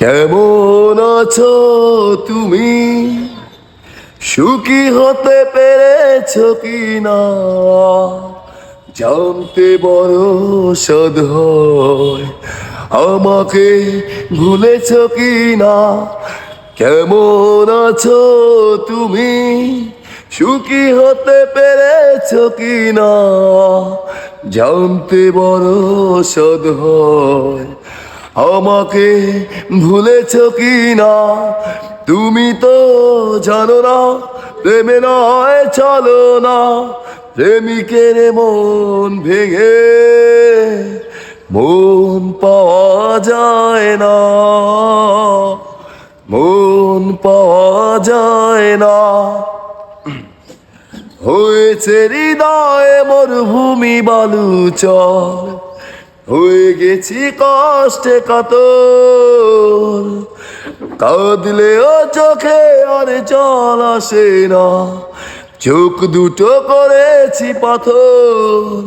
কেমন আছো তুমি? সুখী হতে পেরেছ কি না জানতে বড় সদ আমাকে ভুলেছ কি না কেমন আছো তুমি? সুখী হতে পেরেছ কি না জানতে বড় সদ আমাকে ভুলেছ কি না তুমি তো জানো না, প্রেমে নয়, চলো না। প্রেমিকের মন ভেঙে মন পাওয়া যায় না। মন পাওয়া যায় না। হয়েছে হৃদয়ে মরুভূমি বালু চল হয়ে গেছি কষ্টে কত। কাঁদলেও চোখে আর জল আসে না। চোখ দুটো করেছি পাথর।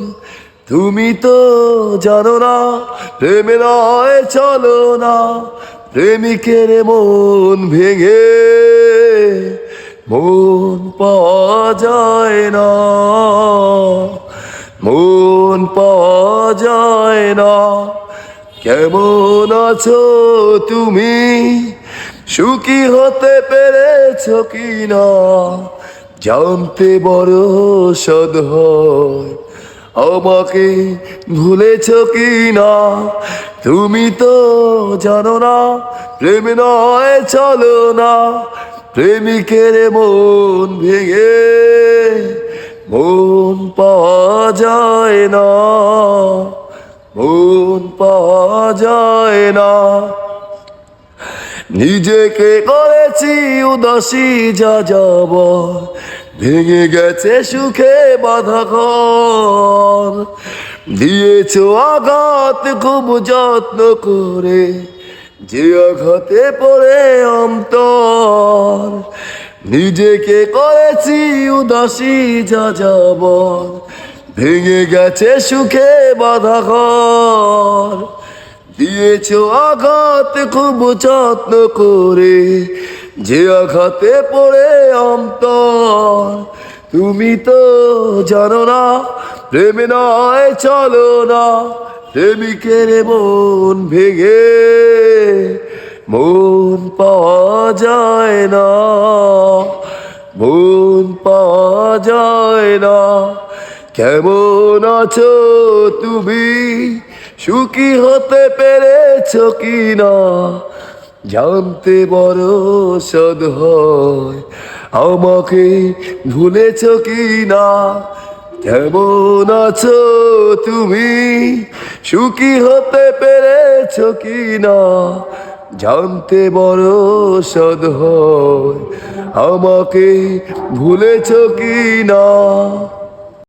তুমি তো জানো না প্রেমে নয় চলো না। প্রেমিকের মন ভেঙে মন পাওয়া যায় না। মন পাওয়া কেমন আছো তুমি? সুখী হতে পেরেছ কি না জানতে বড় সদ আমাকে ভুলেছ কি না তুমি তো জানো না, প্রেম নয়, চলো না। প্রেমিকের মন ভেঙে মন পাওয়া যায় না। মন পাওয়া যায় না। নিজেকে করেছি উদাসী যা যাব ভেঙে গেছে সুখে বাধা ঘর দিয়েছ আঘাত খুব যত্ন করে, যে আঘাতে পড়ে অন্তর। নিজেকে করেছি উদাসী যা যাব ভেঙে গেছে সুখে বাধা ঘর দিয়েছ আঘাত খুব যত্ন করে, যে আঘাতে পড়ে অন্তর। তুমি তো জানো না, প্রেমে নয়, চলো না, প্রেমিকের মন ভেঙে মন পাওয়া যায় না, মন পাওয়া যায় না। কেমন আছো তুমি? সুখী হতে পেরেছ কি না জানতে বড় সদ হয়। আমাকে ভুলেছ কি না কেমন আছো তুমি? সুখী হতে পেরেছ কি না জানতে বড় সদ হয়। আমাকে ভুলেছ কি না